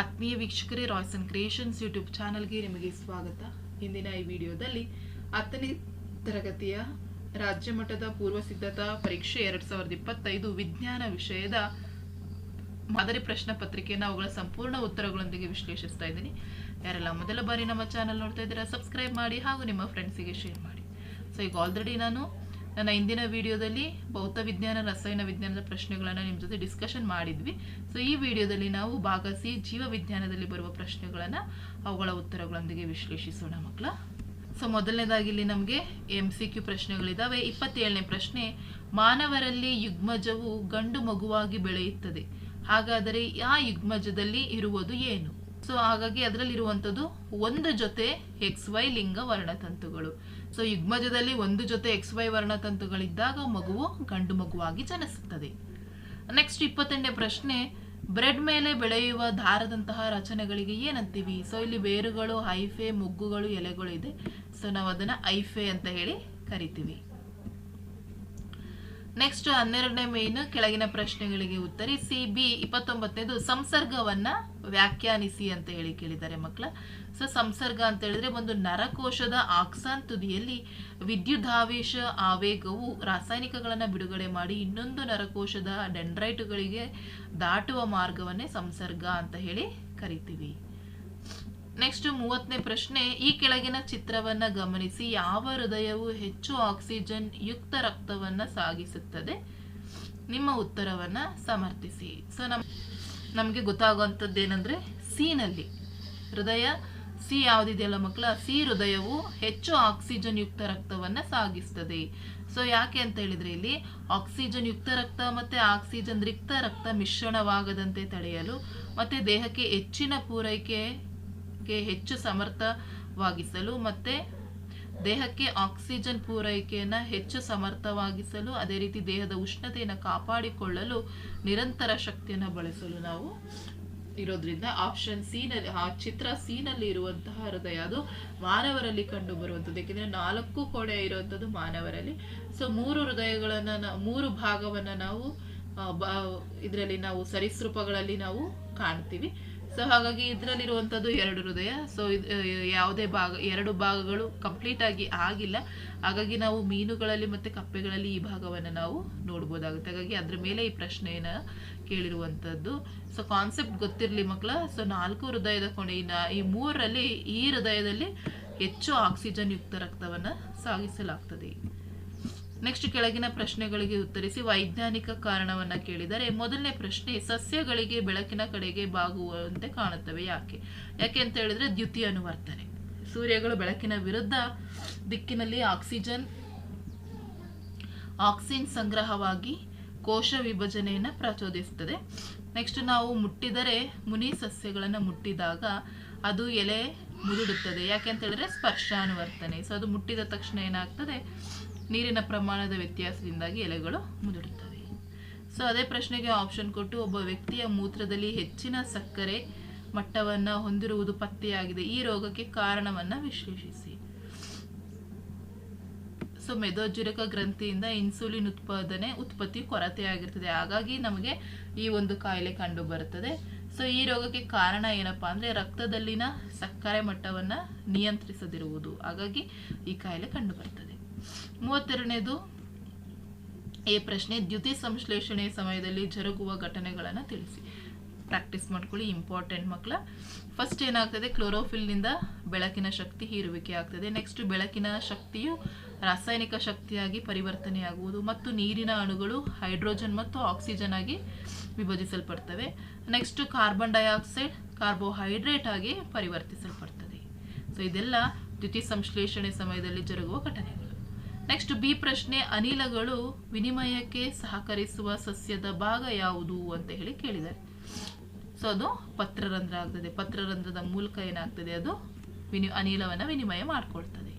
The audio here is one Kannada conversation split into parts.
ಆತ್ಮೀಯ ವೀಕ್ಷಕರೇ ರಾಯ್ಸ್ ಅಂಡ್ ಕ್ರಿಯೇಷನ್ಸ್ ಯೂಟ್ಯೂಬ್ ಚಾನಲ್ಗೆ ನಿಮಗೆ ಸ್ವಾಗತ. ಇಂದಿನ ಈ ವಿಡಿಯೋದಲ್ಲಿ ಹತ್ತನೇ ತರಗತಿಯ ರಾಜ್ಯ ಮಟ್ಟದ ಪೂರ್ವ ಸಿದ್ಧತಾ ಪರೀಕ್ಷೆ ಎರಡ್ ಸಾವಿರದ ಇಪ್ಪತ್ತೈದು ವಿಜ್ಞಾನ ವಿಷಯದ ಮಾದರಿ ಪ್ರಶ್ನೆ ಪತ್ರಿಕೆಯನ್ನು ಅವುಗಳ ಸಂಪೂರ್ಣ ಉತ್ತರಗಳೊಂದಿಗೆ ವಿಶ್ಲೇಷಿಸ್ತಾ ಇದ್ದೀನಿ. ಯಾರೆಲ್ಲ ಮೊದಲ ಬಾರಿ ನಮ್ಮ ಚಾನಲ್ ನೋಡ್ತಾ ಇದ್ದೀರಾ ಸಬ್ಸ್ಕ್ರೈಬ್ ಮಾಡಿ ಹಾಗೂ ನಿಮ್ಮ ಫ್ರೆಂಡ್ಸಿಗೆ ಶೇರ್ ಮಾಡಿ. ಸೊ ಈಗ ಆಲ್ರೆಡಿ ನಾನು ನನ್ನ ಇಂದಿನ ವಿಡಿಯೋದಲ್ಲಿ ಭೌತ ವಿಜ್ಞಾನ, ರಸಾಯನ ವಿಜ್ಞಾನದ ಪ್ರಶ್ನೆಗಳನ್ನು ನಿಮ್ಮ ಜೊತೆ ಡಿಸ್ಕಷನ್ ಮಾಡಿದ್ವಿ. ಸೊ ಈ ವಿಡಿಯೋದಲ್ಲಿ ನಾವು ಭಾಗ ಸಿ ಜೀವ ವಿಜ್ಞಾನದಲ್ಲಿ ಬರುವ ಪ್ರಶ್ನೆಗಳನ್ನು ಅವುಗಳ ಉತ್ತರಗಳೊಂದಿಗೆ ವಿಶ್ಲೇಷಿಸೋಣ ಮಕ್ಕಳ. ಸೊ ಮೊದಲನೇದಾಗಿ ಇಲ್ಲಿ ನಮಗೆ ಎಂ ಸಿ ಕ್ಯೂ ಪ್ರಶ್ನೆಗಳಿದ್ದಾವೆ ಇಪ್ಪತ್ತೇಳನೇ ಪ್ರಶ್ನೆ, ಮಾನವರಲ್ಲಿ ಯುಗ್ಮಜವು ಗಂಡು ಮಗುವಾಗಿ ಬೆಳೆಯುತ್ತದೆ. ಹಾಗಾದರೆ, ಆ ಯುಗ್ಮಜದಲ್ಲಿ ಇರುವುದು ಏನು? ಸೊ ಹಾಗಾಗಿ ಅದರಲ್ಲಿರುವಂಥದ್ದು ಒಂದು ಜೊತೆ ಎಕ್ಸ್ ವೈ ಲಿಂಗ ವರ್ಣತಂತುಗಳು. ಸೊ ಯುಗ್ಮಜದಲ್ಲಿ ಒಂದು ಜೊತೆ ಎಕ್ಸ್ ವೈ ವರ್ಣತಂತುಗಳಿದ್ದಾಗ ಮಗುವು ಗಂಡು ಮಗುವಾಗಿ ಜನಿಸುತ್ತದೆ. ನೆಕ್ಸ್ಟ್ ಇಪ್ಪತ್ತೆಂಟನೇ ಪ್ರಶ್ನೆ, ಬ್ರೆಡ್ ಮೇಲೆ ಬೆಳೆಯುವ ದಾರದಂತಹ ರಚನೆಗಳಿಗೆ ಏನಂತೀವಿ? ಸೊ ಇಲ್ಲಿ ಬೇರುಗಳು, ಹೈಫೆ, ಮೊಗ್ಗುಗಳು, ಎಲೆಗಳು ಇದೆ. ಸೊ ನಾವು ಅದನ್ನ ಐಫೆ ಅಂತ ಹೇಳಿ ಕರಿತೀವಿ. ನೆಕ್ಸ್ಟ್ ಹನ್ನೆರಡನೇ ಮೇನ್ ಕೆಳಗಿನ ಪ್ರಶ್ನೆಗಳಿಗೆ ಉತ್ತರಿಸಿ ಬಿ ಇಪ್ಪತ್ತೊಂಬತ್ತನೇದು ಸಂಸರ್ಗವನ್ನ ವ್ಯಾಖ್ಯಾನಿಸಿ ಅಂತ ಹೇಳಿ ಕೇಳಿದ್ದಾರೆ ಮಕ್ಕಳ ಸೊ ಸಂಸರ್ಗ ಅಂತ ಹೇಳಿದ್ರೆ ಒಂದು ನರಕೋಶದ ಆಕ್ಸಾನ್ ತುದಿಯಲ್ಲಿ ವಿದ್ಯುದಾವೇಶ ಆವೇಗವು ರಾಸಾಯನಿಕಗಳನ್ನು ಬಿಡುಗಡೆ ಮಾಡಿ ಇನ್ನೊಂದು ನರಕೋಶದ ಡೆಂಡ್ರೈಟುಗಳಿಗೆ ದಾಟುವ ಮಾರ್ಗವನ್ನೇ ಸಂಸರ್ಗ ಅಂತ ಹೇಳಿ ಕರಿತೀವಿ. ನೆಕ್ಸ್ಟ್ ಮೂವತ್ತನೇ ಪ್ರಶ್ನೆ, ಈ ಕೆಳಗಿನ ಚಿತ್ರವನ್ನ ಗಮನಿಸಿ. ಯಾವ ಹೃದಯವು ಹೆಚ್ಚು ಆಕ್ಸಿಜನ್ ಯುಕ್ತ ರಕ್ತವನ್ನ ಸಾಗಿಸುತ್ತದೆ? ನಿಮ್ಮ ಉತ್ತರವನ್ನ ಸಮರ್ಥಿಸಿ. ಸೊ ನಮ್, ನಮಗೆ ಗೊತ್ತಾಗುವಂಥದ್ದು ಏನಂದ್ರೆ ಸಿನಲ್ಲಿ ಹೃದಯ ಸಿ ಯಾವುದಿದೆಯಲ್ಲ ಮಕ್ಕಳ? ಸಿ ಹೃದಯವು ಹೆಚ್ಚು ಆಕ್ಸಿಜನ್ ಯುಕ್ತ ರಕ್ತವನ್ನ ಸಾಗಿಸ್ತದೆ. ಸೊ ಯಾಕೆ ಅಂತ ಹೇಳಿದ್ರೆ, ಇಲ್ಲಿ ಆಕ್ಸಿಜನ್ ಯುಕ್ತ ರಕ್ತ ಮತ್ತೆ ಆಕ್ಸಿಜನ್ ರಿಕ್ತ ರಕ್ತ ಮಿಶ್ರಣವಾಗದಂತೆ ತಡೆಯಲು ಮತ್ತೆ ದೇಹಕ್ಕೆ ಹೆಚ್ಚಿನ ಪೂರೈಕೆ ಗೆ ಹೆಚ್ಚು ಸಮರ್ಥವಾಗಿಸಲು ಮತ್ತೆ ದೇಹಕ್ಕೆ ಆಕ್ಸಿಜನ್ ಪೂರೈಕೆಯನ್ನು ಹೆಚ್ಚು ಸಮರ್ಥವಾಗಿಸಲು, ಅದೇ ರೀತಿ ದೇಹದ ಉಷ್ಣತೆಯನ್ನು ಕಾಪಾಡಿಕೊಳ್ಳಲು ನಿರಂತರ ಶಕ್ತಿಯನ್ನು ಬಳಸಲು ನಾವು ಇರೋದ್ರಿಂದ ಆಪ್ಷನ್ ಸಿನಲ್ಲಿ ಆ ಚಿತ್ರ ಸಿನಲ್ಲಿ ಇರುವಂತಹ ಹೃದಯ ಅದು ಮಾನವರಲ್ಲಿ ಕಂಡು ಬರುವಂಥದ್ದು ಏಕೆಂದರೆ ನಾಲ್ಕು ಕೊಡೆ ಇರುವಂಥದ್ದು ಮಾನವರಲ್ಲಿ. ಸೊ ಮೂರು ಹೃದಯಗಳನ್ನ ಮೂರು ಭಾಗವನ್ನ ನಾವು ಇದರಲ್ಲಿ ನಾವು ಸರೀಸೃಪಗಳಲ್ಲಿ ನಾವು ಕಾಣ್ತೀವಿ. ಸೊ ಹಾಗಾಗಿ ಇದರಲ್ಲಿರುವಂಥದ್ದು ಎರಡು ಹೃದಯ. ಸೊ ಯಾವುದೇ ಭಾಗ, ಎರಡು ಭಾಗಗಳು ಕಂಪ್ಲೀಟ್ ಆಗಿ ಆಗಿಲ್ಲ. ಹಾಗಾಗಿ ನಾವು ಮೀನುಗಳಲ್ಲಿ ಮತ್ತು ಕಪ್ಪೆಗಳಲ್ಲಿ ಈ ಭಾಗವನ್ನು ನಾವು ನೋಡ್ಬೋದಾಗುತ್ತೆ. ಹಾಗಾಗಿ ಅದ್ರ ಮೇಲೆ ಈ ಪ್ರಶ್ನೆಯನ್ನು ಕೇಳಿರುವಂಥದ್ದು. ಸೊ ಕಾನ್ಸೆಪ್ಟ್ ಗೊತ್ತಿರಲಿ ಮಕ್ಕಳ ಸೊ ನಾಲ್ಕು ಹೃದಯದ ಕೊನೆ ಈ ಈ ಮೂರರಲ್ಲಿ ಈ ಹೃದಯದಲ್ಲಿ ಹೆಚ್ಚು ಆಕ್ಸಿಜನ್ ಯುಕ್ತ ರಕ್ತವನ್ನು ಸಾಗಿಸಲಾಗ್ತದೆ. ನೆಕ್ಸ್ಟ್ ಕೆಳಗಿನ ಪ್ರಶ್ನೆಗಳಿಗೆ ಉತ್ತರಿಸಿ ವೈಜ್ಞಾನಿಕ ಕಾರಣವನ್ನ ಕೇಳಿದರೆ ಮೊದಲನೇ ಪ್ರಶ್ನೆ ಸಸ್ಯಗಳಿಗೆ ಬೆಳಕಿನ ಕಡೆಗೆ ಬಾಗುವಂತೆ ಕಾಣುತ್ತವೆ ಯಾಕೆ? ಯಾಕೆ ಅಂತ ಹೇಳಿದ್ರೆ ದ್ಯುತಿ ಅನುವರ್ತನೆ. ಸೂರ್ಯಗಳು ಬೆಳಕಿನ ವಿರುದ್ಧ ದಿಕ್ಕಿನಲ್ಲಿ ಆಕ್ಸಿಜನ್ ಆಕ್ಸಿನ್ ಸಂಗ್ರಹವಾಗಿ ಕೋಶ ವಿಭಜನೆಯನ್ನು ಪ್ರಚೋದಿಸುತ್ತದೆ. ನೆಕ್ಸ್ಟ್ ನಾವು ಮುಟ್ಟಿದರೆ ಮುನಿ ಸಸ್ಯಗಳನ್ನು ಮುಟ್ಟಿದಾಗ ಅದು ಎಲೆ ಮುದುಡುತ್ತದೆ ಯಾಕೆ ಅಂತ ಹೇಳಿದ್ರೆ ಸ್ಪರ್ಶಾನುವರ್ತನೆ ಸೊ ಅದು ಮುಟ್ಟಿದ ತಕ್ಷಣ ಏನಾಗ್ತದೆ? ನೀರಿನ ಪ್ರಮಾಣದ ವ್ಯತ್ಯಾಸದಿಂದಾಗಿ ಎಲೆಗಳು ಮುದುಡುತ್ತವೆ ಸೊ ಅದೇ ಪ್ರಶ್ನೆಗೆ ಆಪ್ಷನ್ ಕೊಟ್ಟು ಒಬ್ಬ ವ್ಯಕ್ತಿಯ ಮೂತ್ರದಲ್ಲಿ ಹೆಚ್ಚಿನ ಸಕ್ಕರೆ ಮಟ್ಟವನ್ನು ಹೊಂದಿರುವುದು ಪತ್ತೆಯಾಗಿದೆ. ಈ ರೋಗಕ್ಕೆ ಕಾರಣವನ್ನು ವಿಶ್ಲೇಷಿಸಿ. ಸೊ ಮೆದೋಜ್ಜುರಕ ಗ್ರಂಥಿಯಿಂದ ಇನ್ಸುಲಿನ್ ಉತ್ಪಾದನೆ ಉತ್ಪತ್ತಿ ಕೊರತೆಯಾಗಿರ್ತದೆ. ಹಾಗಾಗಿ ನಮಗೆ ಈ ಒಂದು ಕಾಯಿಲೆ ಕಂಡು ಬರುತ್ತದೆ. ಸೊ ಈ ರೋಗಕ್ಕೆ ಕಾರಣ ಏನಪ್ಪಾ ಅಂದ್ರೆ ರಕ್ತದಲ್ಲಿನ ಸಕ್ಕರೆ ಮಟ್ಟವನ್ನ ನಿಯಂತ್ರಿಸದಿರುವುದು. ಹಾಗಾಗಿ ಈ ಕಾಯಿಲೆ ಕಂಡು ಬರ್ತದೆ. ಮೂವತ್ತೆರಡನೇದು ಈ ಪ್ರಶ್ನೆ, ದ್ಯುತಿ ಸಂಶ್ಲೇಷಣೆ ಸಮಯದಲ್ಲಿ ಜರುಗುವ ಘಟನೆಗಳನ್ನು ತಿಳಿಸಿ. ಪ್ರಾಕ್ಟೀಸ್ ಮಾಡ್ಕೊಳ್ಳಿ ಇಂಪಾರ್ಟೆಂಟ್ ಮಕ್ಕಳ ಫಸ್ಟ್ ಏನಾಗ್ತದೆ? ಕ್ಲೋರೋಫಿಲ್ನಿಂದ ಬೆಳಕಿನ ಶಕ್ತಿ ಹೀರುವಿಕೆ ಆಗ್ತದೆ. ನೆಕ್ಸ್ಟ್ ಬೆಳಕಿನ ಶಕ್ತಿಯು ರಾಸಾಯನಿಕ ಶಕ್ತಿಯಾಗಿ ಪರಿವರ್ತನೆಯಾಗುವುದು ಮತ್ತು ನೀರಿನ ಅಣುಗಳು ಹೈಡ್ರೋಜನ್ ಮತ್ತು ಆಕ್ಸಿಜನ್ ಆಗಿ ವಿಭಜಿಸಲ್ಪಡ್ತವೆ. ನೆಕ್ಸ್ಟ್ ಕಾರ್ಬನ್ ಡೈಆಕ್ಸೈಡ್ ಕಾರ್ಬೋಹೈಡ್ರೇಟ್ ಆಗಿ ಪರಿವರ್ತಿಸಲ್ಪಡ್ತದೆ. ಸೊ ಇದೆಲ್ಲ ದ್ಯುತಿ ಸಂಶ್ಲೇಷಣೆ ಸಮಯದಲ್ಲಿ ಜರುಗುವ ಘಟನೆಗಳು. ನೆಕ್ಸ್ಟ್ ಬಿ ಪ್ರಶ್ನೆ, ಅನಿಲಗಳು ವಿನಿಮಯಕ್ಕೆ ಸಹಕರಿಸುವ ಸಸ್ಯದ ಭಾಗ ಯಾವುದು ಅಂತ ಹೇಳಿ ಕೇಳಿದ್ದಾರೆ. ಸೊ ಅದು ಪತ್ರರಂಧ್ರ ಆಗ್ತದೆ. ಪತ್ರರಂಧ್ರದ ಮೂಲಕ ಏನಾಗ್ತದೆ? ಅದು ವಿನಿ, ಅನಿಲವನ್ನ ವಿನಿಮಯ ಮಾಡ್ಕೊಳ್ತದೆ.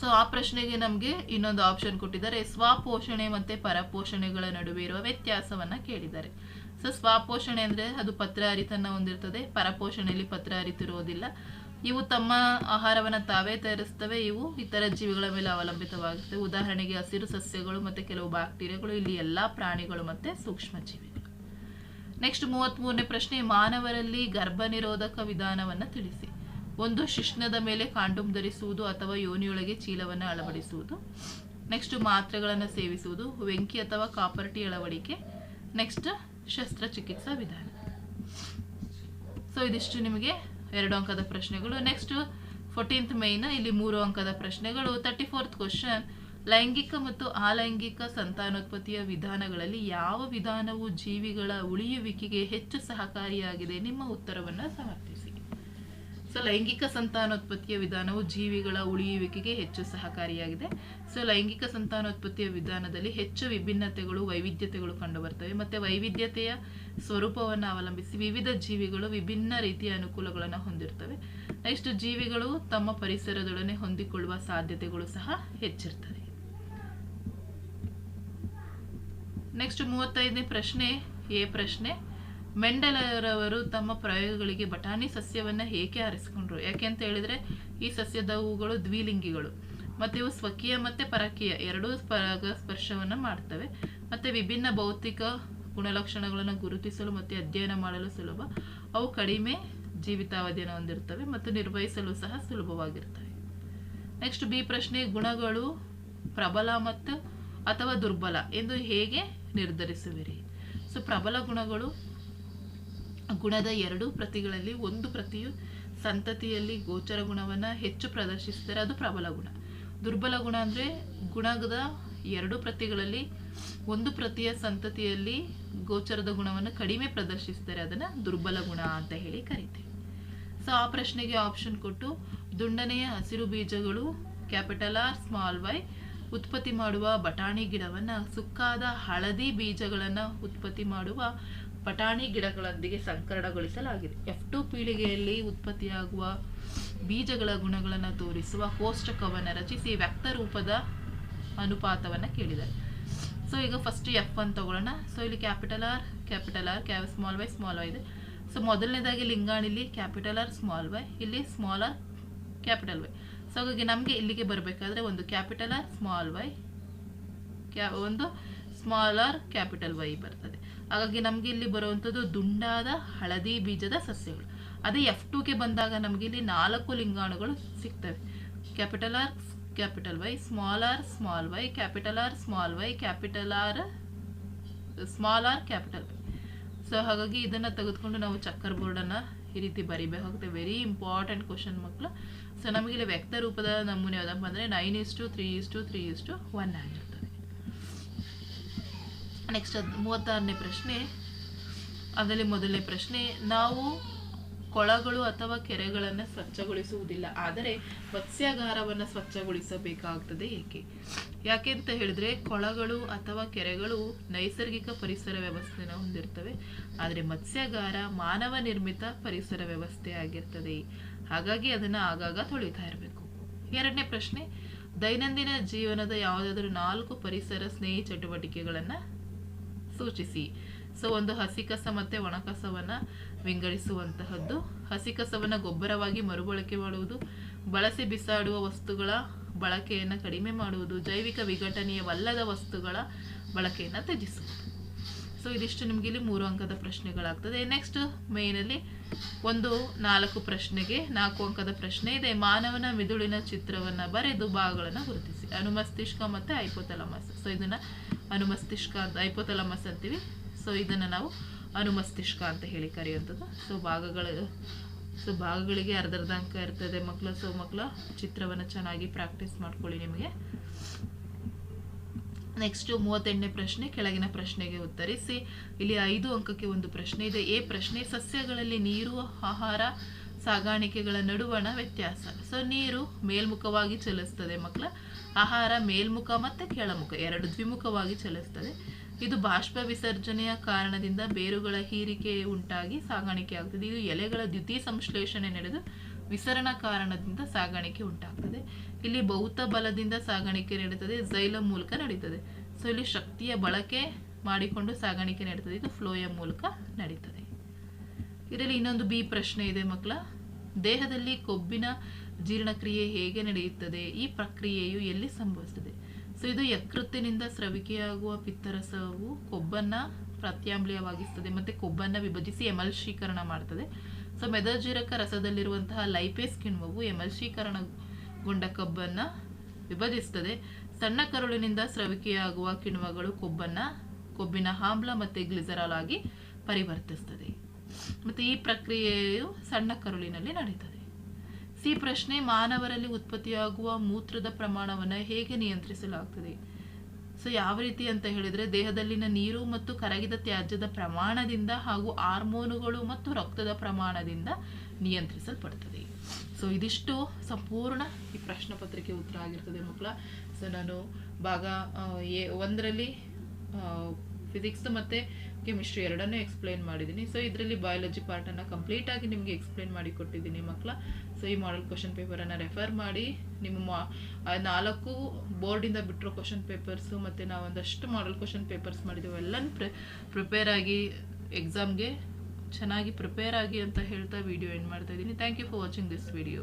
ಸೊ ಆ ಪ್ರಶ್ನೆಗೆ ನಮಗೆ ಇನ್ನೊಂದು ಆಪ್ಷನ್ ಕೊಟ್ಟಿದ್ದಾರೆ. ಸ್ವಪೋಷಣೆ ಮತ್ತೆ ಪರಪೋಷಣೆಗಳ ನಡುವೆ ಇರುವ ವ್ಯತ್ಯಾಸವನ್ನ ಕೇಳಿದ್ದಾರೆ. ಸೊ ಸ್ವಪೋಷಣೆ ಅಂದ್ರೆ ಅದು ಪತ್ರ ಹರಿತನ್ನ ಹೊಂದಿರ್ತದೆ. ಪರಪೋಷಣೆಯಲ್ಲಿ ಪತ್ರ ಹರಿತಿರೋದಿಲ್ಲ. ಇವು ತಮ್ಮ ಆಹಾರವನ್ನು ತಾವೇ ತಯಾರಿಸ್ತವೆ ಇವು ಇತರ ಜೀವಿಗಳ ಮೇಲೆ ಅವಲಂಬಿತವಾಗುತ್ತವೆ ಉದಾಹರಣೆಗೆ ಹಸಿರು ಸಸ್ಯಗಳು ಮತ್ತು ಕೆಲವು ಬ್ಯಾಕ್ಟೀರಿಯಾಗಳು, ಇಲ್ಲಿ ಎಲ್ಲ ಪ್ರಾಣಿಗಳು ಮತ್ತು ಸೂಕ್ಷ್ಮ ಜೀವಿಗಳು. ನೆಕ್ಸ್ಟ್ ಮೂವತ್ತ್ಮೂರನೇ ಪ್ರಶ್ನೆ, ಮಾನವರಲ್ಲಿ ಗರ್ಭನಿರೋಧಕ ವಿಧಾನವನ್ನು ತಿಳಿಸಿ. ಒಂದು ಶಿಶ್ನದ ಮೇಲೆ ಕಾಂಡೋಮ್ ಧರಿಸುವುದು ಅಥವಾ ಯೋನಿಯೊಳಗೆ ಚೀಲವನ್ನು ಅಳವಡಿಸುವುದು. ನೆಕ್ಸ್ಟ್ ಮಾತ್ರೆಗಳನ್ನು ಸೇವಿಸುವುದು ವೆಂಕಿ ಅಥವಾ ಕಾಪರ್ಟಿ ಅಳವಡಿಕೆ. ನೆಕ್ಸ್ಟ್ ಶಸ್ತ್ರಚಿಕಿತ್ಸಾ ವಿಧಾನ. ಸೊ ಇದಿಷ್ಟು ನಿಮಗೆ ಎರಡು ಅಂಕದ ಪ್ರಶ್ನೆಗಳು. ನೆಕ್ಸ್ಟ್ ಫೋರ್ಟೀನ್ತ್ ಮೇನ ಇಲ್ಲಿ ಮೂರು ಅಂಕದ ಪ್ರಶ್ನೆಗಳು. ತರ್ಟಿ ಫೋರ್ತ್ ಕ್ವಶನ್ ಲೈಂಗಿಕ ಮತ್ತು ಅಲೈಂಗಿಕ ಸಂತಾನೋತ್ಪತ್ತಿಯ ವಿಧಾನಗಳಲ್ಲಿ ಯಾವ ವಿಧಾನವು ಜೀವಿಗಳ ಉಳಿಯುವಿಕೆಗೆ ಹೆಚ್ಚು ಸಹಕಾರಿಯಾಗಿದೆ? ನಿಮ್ಮ ಉತ್ತರವನ್ನು ಸಮರ್ಥಿಸಿ. ಸೊ ಲೈಂಗಿಕ ಸಂತಾನೋತ್ಪತ್ತಿಯ ವಿಧಾನವು ಜೀವಿಗಳ ಉಳಿಯುವಿಕೆಗೆ ಹೆಚ್ಚು ಸಹಕಾರಿಯಾಗಿದೆ. ಸೊ ಲೈಂಗಿಕ ಸಂತಾನೋತ್ಪತ್ತಿಯ ವಿಧಾನದಲ್ಲಿ ಹೆಚ್ಚು ವಿಭಿನ್ನತೆಗಳು, ವೈವಿಧ್ಯತೆಗಳು ಕಂಡುಬರ್ತವೆ. ಮತ್ತು ವೈವಿಧ್ಯತೆಯ ಸ್ವರೂಪವನ್ನು ಅವಲಂಬಿಸಿ ವಿವಿಧ ಜೀವಿಗಳು ವಿಭಿನ್ನ ರೀತಿಯ ಅನುಕೂಲಗಳನ್ನು ಹೊಂದಿರ್ತವೆ. ನೆಕ್ಸ್ಟ್ ಜೀವಿಗಳು ತಮ್ಮ ಪರಿಸರದೊಡನೆ ಹೊಂದಿಕೊಳ್ಳುವ ಸಾಧ್ಯತೆಗಳು ಸಹ ಹೆಚ್ಚಿರ್ತದೆ ನೆಕ್ಸ್ಟ್ ಮೂವತ್ತೈದನೇ ಪ್ರಶ್ನೆ, ಎ ಪ್ರಶ್ನೆ. ಮೆಂಡಲರವರು ತಮ್ಮ ಪ್ರಯೋಗಗಳಿಗೆ ಬಟಾಣಿ ಸಸ್ಯವನ್ನು ಏಕೆ ಆರಿಸಿಕೊಂಡ್ರು? ಯಾಕೆ ಅಂತ ಹೇಳಿದ್ರೆ, ಈ ಸಸ್ಯದ ಹೂಗಳು ದ್ವಿಲಿಂಗಿಗಳು. ಮತ್ತು ಇವು ಸ್ವಕೀಯ ಮತ್ತು ಪರಕೀಯ, ಎರಡೂ ಪರಾಗ ಸ್ಪರ್ಶವನ್ನು ಮಾಡ್ತವೆ. ಮತ್ತು ವಿಭಿನ್ನ ಭೌತಿಕ ಗುಣಲಕ್ಷಣಗಳನ್ನು ಗುರುತಿಸಲು ಮತ್ತು ಅಧ್ಯಯನ ಮಾಡಲು ಸುಲಭ. ಅವು ಕಡಿಮೆ ಜೀವಿತಾವಧಿಯನ್ನು ಹೊಂದಿರ್ತವೆ ಮತ್ತು ನಿರ್ವಹಿಸಲು ಸಹ ಸುಲಭವಾಗಿರ್ತವೆ ನೆಕ್ಸ್ಟ್ ಬಿ ಪ್ರಶ್ನೆ, ಗುಣಗಳು ಪ್ರಬಲ ಮತ್ತು ಅಥವಾ ದುರ್ಬಲ ಎಂದು ಹೇಗೆ ನಿರ್ಧರಿಸುವಿರಿ? ಸೊ ಪ್ರಬಲ ಗುಣಗಳು ಗುಣದ ಎರಡು ಪ್ರತಿಗಳಲ್ಲಿ ಒಂದು ಪ್ರತಿಯು ಸಂತತಿಯಲ್ಲಿ ಗೋಚರ ಗುಣವನ್ನು ಹೆಚ್ಚು ಪ್ರದರ್ಶಿಸಿದರೆ ಅದು ಪ್ರಬಲ ಗುಣ. ದುರ್ಬಲ ಗುಣ ಅಂದರೆ ಗುಣದ ಎರಡು ಪ್ರತಿಗಳಲ್ಲಿ ಒಂದು ಪ್ರತಿಯ ಸಂತತಿಯಲ್ಲಿ ಗೋಚರದ ಗುಣವನ್ನು ಕಡಿಮೆ ಪ್ರದರ್ಶಿಸಿದರೆ ಅದನ್ನು ದುರ್ಬಲ ಗುಣ ಅಂತ ಹೇಳಿ ಕರಿತೀವಿ. ಸೊ ಆ ಪ್ರಶ್ನೆಗೆ ಆಪ್ಷನ್ ಕೊಟ್ಟು ದುಂಡನೆಯ ಹಸಿರು ಬೀಜಗಳು ಕ್ಯಾಪಿಟಲ್ ಆರ್ ಸ್ಮಾಲ್ ವೈ ಉತ್ಪತ್ತಿ ಮಾಡುವ ಬಟಾಣಿ ಗಿಡವನ್ನು ಸುಕ್ಕಾದ ಹಳದಿ ಬೀಜಗಳನ್ನು ಉತ್ಪತ್ತಿ ಮಾಡುವ ಬಟಾಣಿ ಗಿಡಗಳೊಂದಿಗೆ ಸಂಕರಣಗೊಳಿಸಲಾಗಿದೆ. ಎಫ್ ಟು ಪೀಳಿಗೆಯಲ್ಲಿ ಉತ್ಪತ್ತಿಯಾಗುವ ಬೀಜಗಳ ಗುಣಗಳನ್ನು ತೋರಿಸುವ ಕೋಷ್ಟಕವನ್ನು ರಚಿಸಿ ವ್ಯಕ್ತ ರೂಪದ ಅನುಪಾತವನ್ನು ಕೇಳಿದ್ದಾರೆ. ಸೊ, ಈಗ ಫಸ್ಟ್ ಎಫ್ ಅಂತ ತಗೊಳ್ಳೋಣ. ಸೊ ಇಲ್ಲಿ ಕ್ಯಾಪಿಟಲ್ ಆರ್ ಕ್ಯಾಪಿಟಲ್ ಆರ್ ಕ್ಯಾ ಸ್ಮಾಲ್ ವೈ ಸ್ಮಾಲ್ ವೈ ಇದೆ. ಸೊ ಮೊದಲನೇದಾಗಿ ಲಿಂಗಾಣಿಲಿ ಕ್ಯಾಪಿಟಲ್ ಆರ್ ಸ್ಮಾಲ್ ವೈ ಇಲ್ಲಿ small R capital Y so ಹಾಗಾಗಿ ನಮಗೆ ಇಲ್ಲಿಗೆ ಬರಬೇಕಾದ್ರೆ ಒಂದು ಕ್ಯಾಪಿಟಲ್ ಆರ್ ಸ್ಮಾಲ್ ವೈ ಕ್ಯಾ ಒಂದು ಸ್ಮಾಲ್ ಆರ್ ಕ್ಯಾಪಿಟಲ್ ವೈ ಬರ್ತದೆ. ಹಾಗಾಗಿ ನಮಗೆ ಇಲ್ಲಿ ಬರುವಂಥದ್ದು ದುಂಡಾದ ಹಳದಿ ಬೀಜದ ಸಸ್ಯಗಳು. ಅದೇ ಎಫ್ ಟೂಗೆ ಬಂದಾಗ ನಮಗೆ ಇಲ್ಲಿ ನಾಲ್ಕು ಲಿಂಗಾಣುಗಳು ಸಿಗ್ತವೆ. Capital R capital Y small R small Y capital R small Y capital R small R capital Y so ಹಾಗಾಗಿ ಇದನ್ನು ತೆಗೆದುಕೊಂಡು ನಾವು ಚಕ್ಕರ್ ಬೋರ್ಡನ್ನು ಈ ರೀತಿ ಬರಿಬೇಕಾಗುತ್ತೆ ವೆರಿ ಇಂಪಾರ್ಟೆಂಟ್ ಕ್ವಶನ್ ಮಕ್ಕಳು. ಸೊ ನಮಗೆ ಇಲ್ಲಿ ವ್ಯಕ್ತ ರೂಪದ ನಮೂನೆ ಯಾವುದಪ್ಪ ಅಂದರೆ nine is to three is to three is to one ಆಗಿರ್ತದೆ ನೆಕ್ಸ್ಟ್ ಮೂವತ್ತಾರನೇ ಪ್ರಶ್ನೆ. ಅದರಲ್ಲಿ ಮೊದಲನೇ ಪ್ರಶ್ನೆ, ನಾವು ಕೊಳಗಳು ಅಥವಾ ಕೆರೆಗಳನ್ನು ಸ್ವಚ್ಛಗೊಳಿಸುವುದಿಲ್ಲ, ಆದರೆ ಮತ್ಸ್ಯಾಗಾರವನ್ನು ಸ್ವಚ್ಛಗೊಳಿಸಬೇಕಾಗ್ತದೆ ಏಕೆ? ಯಾಕೆ ಅಂತ ಹೇಳಿದ್ರೆ, ಕೊಳಗಳು ಅಥವಾ ಕೆರೆಗಳು ನೈಸರ್ಗಿಕ ಪರಿಸರ ವ್ಯವಸ್ಥೆನ ಹೊಂದಿರ್ತವೆ, ಆದರೆ ಮತ್ಸ್ಯಾಗಾರ ಮಾನವ ನಿರ್ಮಿತ ಪರಿಸರ ವ್ಯವಸ್ಥೆ ಆಗಿರ್ತದೆ. ಹಾಗಾಗಿ ಅದನ್ನು ಆಗಾಗ ತೊಳಿತಾ ಇರಬೇಕು. ಎರಡನೇ ಪ್ರಶ್ನೆ, ದೈನಂದಿನ ಜೀವನದ ಯಾವುದಾದ್ರೂ ನಾಲ್ಕು ಪರಿಸರ ಸ್ನೇಹಿ ಚಟುವಟಿಕೆಗಳನ್ನು ಸೂಚಿಸಿ. ಸೊ, ಒಂದು ಹಸಿ ಕಸ ಮತ್ತು ಒಣ ಕಸವನ್ನ ವಿಂಗಡಿಸುವಂತಹದ್ದು. ಹಸಿ ಕಸವನ್ನು ಗೊಬ್ಬರವಾಗಿ ಮರುಬಳಕೆ ಮಾಡುವುದು, ಬಳಸಿ ಬಿಸಾಡುವ ವಸ್ತುಗಳ ಬಳಕೆಯನ್ನು ಕಡಿಮೆ ಮಾಡುವುದು, ಜೈವಿಕ ವಿಘಟನೀಯವಲ್ಲದ ವಸ್ತುಗಳ ಬಳಕೆಯನ್ನು ತ್ಯಜಿಸುವುದು. ಸೊ, ಇದಿಷ್ಟು ನಿಮಗೆ ಇಲ್ಲಿ ಮೂರು ಅಂಕದ ಪ್ರಶ್ನೆಗಳಾಗ್ತದೆ. ನೆಕ್ಸ್ಟ್ ಮೇಯ್ನಲ್ಲಿ ಒಂದು ನಾಲ್ಕು ಪ್ರಶ್ನೆಗೆ ನಾಲ್ಕು ಅಂಕದ ಪ್ರಶ್ನೆ ಇದೆ. ಮಾನವನ ಮಿದುಳಿನ ಚಿತ್ರವನ್ನು ಬರೆದು ಭಾಗಗಳನ್ನು ಗುರುತಿಸಿ. ಅನುಮಸ್ತಿಷ್ಕ ಮತ್ತು ಐಪೋತಲಮಸ್ ಸೊ, ಇದನ್ನು ಅನುಮಸ್ತಿಷ್ಕ ಅಂತ ಐಪೋತಲಮಸ್ ಅಂತೀವಿ. ಸೊ ಇದನ್ನು ನಾವು ಅನುಮಸ್ತಿಷ್ಕ ಅಂತ ಹೇಳಿ ಕರೆಯುವಂಥದ್ದು. ಸೊ ಭಾಗಗಳು ಸೊ ಭಾಗಗಳಿಗೆ ಅರ್ಧ ಅರ್ಧ ಅಂಕ ಇರ್ತದೆ ಮಕ್ಕಳು ಸೊ ಮಕ್ಕಳು ಚಿತ್ರವನ್ನು ಚೆನ್ನಾಗಿ ಪ್ರಾಕ್ಟೀಸ್ ಮಾಡ್ಕೊಳ್ಳಿ ನಿಮಗೆ. ನೆಕ್ಸ್ಟ್ ಮೂವತ್ತೆಂಟನೇ ಪ್ರಶ್ನೆ, ಕೆಳಗಿನ ಪ್ರಶ್ನೆಗೆ ಉತ್ತರಿಸಿ. ಇಲ್ಲಿ ಐದು ಅಂಕಕ್ಕೆ ಒಂದು ಪ್ರಶ್ನೆ ಇದೆ. ಎ ಪ್ರಶ್ನೆ, ಸಸ್ಯಗಳಲ್ಲಿ ನೀರು, ಆಹಾರ ಸಾಗಾಣಿಕೆಗಳ ನಡುವಣ ವ್ಯತ್ಯಾಸ. ಸೊ ನೀರು ಮೇಲ್ಮುಖವಾಗಿ ಚಲಿಸ್ತದೆ ಮಕ್ಕಳ. ಆಹಾರ ಮೇಲ್ಮುಖ ಮತ್ತು ಕೆಳಮುಖ, ಎರಡು ದ್ವಿಮುಖವಾಗಿ ಚಲಿಸ್ತದೆ. ಇದು ಬಾಷ್ಪ ವಿಸರ್ಜನೆಯ ಕಾರಣದಿಂದ ಬೇರುಗಳ ಹೀರಿಕೆ ಉಂಟಾಗಿ ಸಾಗಾಣಿಕೆ ಆಗ್ತದೆ. ಇದು ಎಲೆಗಳ ದ್ಯುತಿ ಸಂಶ್ಲೇಷಣೆ ನಡೆದು ವಿಸರಣ ಕಾರಣದಿಂದ ಸಾಗಾಣಿಕೆ ಉಂಟಾಗ್ತದೆ. ಇಲ್ಲಿ ಭೌತ ಬಲದಿಂದ ಸಾಗಾಣಿಕೆ ನಡೀತದೆ ಝೈಲಂ ಮೂಲಕ ನಡೀತದೆ. ಸೊ ಇಲ್ಲಿ ಶಕ್ತಿಯ ಬಳಕೆ ಮಾಡಿಕೊಂಡು ಸಾಗಾಣಿಕೆ ನಡೀತದೆ. ಇದು ಫ್ಲೋಯ ಮೂಲಕ ನಡೀತದೆ. ಇದರಲ್ಲಿ ಇನ್ನೊಂದು ಬಿ ಪ್ರಶ್ನೆ ಇದೆ ಮಕ್ಕಳ. ದೇಹದಲ್ಲಿ ಕೊಬ್ಬಿನ ಜೀರ್ಣಕ್ರಿಯೆ ಹೇಗೆ ನಡೆಯುತ್ತದೆ? ಈ ಪ್ರಕ್ರಿಯೆಯು ಎಲ್ಲಿ ಸಂಭವಿಸುತ್ತದೆ? ಸೊ, ಇದು ಯಕೃತ್ತಿನಿಂದ ಸ್ರವಿಕೆಯಾಗುವ ಪಿತ್ತರಸವು ಕೊಬ್ಬನ್ನ ಪ್ರತ್ಯಾಮ್ಲೀಯವಾಗಿಸ್ತದೆ ಮತ್ತೆ ಕೊಬ್ಬನ್ನ ವಿಭಜಿಸಿ ಎಮಲ್ಶೀಕರಣ ಮಾಡ್ತದೆ. ಸೊ, ಮೆದಜೀರಕ ರಸದಲ್ಲಿರುವಂತಹ ಲೈಪೇಸ್ ಕಿಣ್ವವು ಎಮಲ್ಶೀಕರಣಗೊಂಡ ಕೊಬ್ಬನ್ನ ವಿಭಜಿಸ್ತದೆ. ಸಣ್ಣ ಕರುಳಿನಿಂದ ಸ್ರವಿಕೆಯಾಗುವ ಕಿಣ್ವಗಳು ಕೊಬ್ಬನ್ನ, ಕೊಬ್ಬಿನ ಆಮ್ಲ ಮತ್ತೆ ಗ್ಲಿಸರಾಲ್ ಆಗಿ ಪರಿವರ್ತಿಸ್ತದೆ. ಮತ್ತೆ ಈ ಪ್ರಕ್ರಿಯೆಯು ಸಣ್ಣ ಕರುಳಿನಲ್ಲಿ ನಡೀತದೆ. ಸಿ ಪ್ರಶ್ನೆ ಮಾನವರಲ್ಲಿ ಉತ್ಪತ್ತಿಯಾಗುವ ಮೂತ್ರದ ಪ್ರಮಾಣವನ್ನು ಹೇಗೆ ನಿಯಂತ್ರಿಸಲಾಗ್ತದೆ? ಸೊ, ಯಾವ ರೀತಿ ಅಂತ ಹೇಳಿದ್ರೆ ದೇಹದಲ್ಲಿನ ನೀರು ಮತ್ತು ಕರಗಿದ ತ್ಯಾಜ್ಯದ ಪ್ರಮಾಣದಿಂದ ಹಾಗೂ ಹಾರ್ಮೋನುಗಳು ಮತ್ತು ರಕ್ತದ ಪ್ರಮಾಣದಿಂದ ನಿಯಂತ್ರಿಸಲ್ಪಡ್ತದೆ. ಸೊ, ಇದಿಷ್ಟು ಸಂಪೂರ್ಣ ಈ ಪ್ರಶ್ನೆ ಪತ್ರಿಕೆ ಉತ್ತರ ಆಗಿರ್ತದೆ ಮಕ್ಕಳ. ಸೊ, ನಾನು ಭಾಗ ಎ, ಒಂದರಲ್ಲಿ ಫಿಸಿಕ್ಸ್ ಮತ್ತು ಕೆಮಿಸ್ಟ್ರಿ ಎರಡನ್ನೂ ಎಕ್ಸ್ಪ್ಲೈನ್ ಮಾಡಿದ್ದೀನಿ ಸೊ ಇದರಲ್ಲಿ ಬಯಾಲಜಿ ಪಾರ್ಟನ್ನು ಕಂಪ್ಲೀಟಾಗಿ ನಿಮಗೆ ಎಕ್ಸ್ಪ್ಲೈನ್ ಮಾಡಿ ಕೊಟ್ಟಿದ್ದೀನಿ ಮಕ್ಕಳ ಸೊ ಈ ಮಾಡಲ್ ಕ್ವಶನ್ ಪೇಪರನ್ನು ರೆಫರ್ ಮಾಡಿ. ನಿಮ್ಮ ಮಾ ನಾಲ್ಕು ಬೋರ್ಡಿಂದ ಬಿಟ್ಟಿರೋ ಕ್ವಶನ್ ಪೇಪರ್ಸು ಮತ್ತು ನಾವು ಒಂದಷ್ಟು ಮಾಡೆಲ್ ಕ್ವಶನ್ ಪೇಪರ್ಸ್ ಮಾಡಿದ್ದೀವಿ ಎಲ್ಲನೂ ಪ್ರಿ ಪ್ರಿಪೇರ್ ಆಗಿ ಎಕ್ಸಾಮ್ಗೆ ಚೆನ್ನಾಗಿ ಪ್ರಿಪೇರ್ ಆಗಿ ಅಂತ ಹೇಳ್ತಾ ವಿಡಿಯೋ ಎಂಡ್ ಮಾಡ್ತಾ ಇದ್ದೀನಿ thank you for watching this video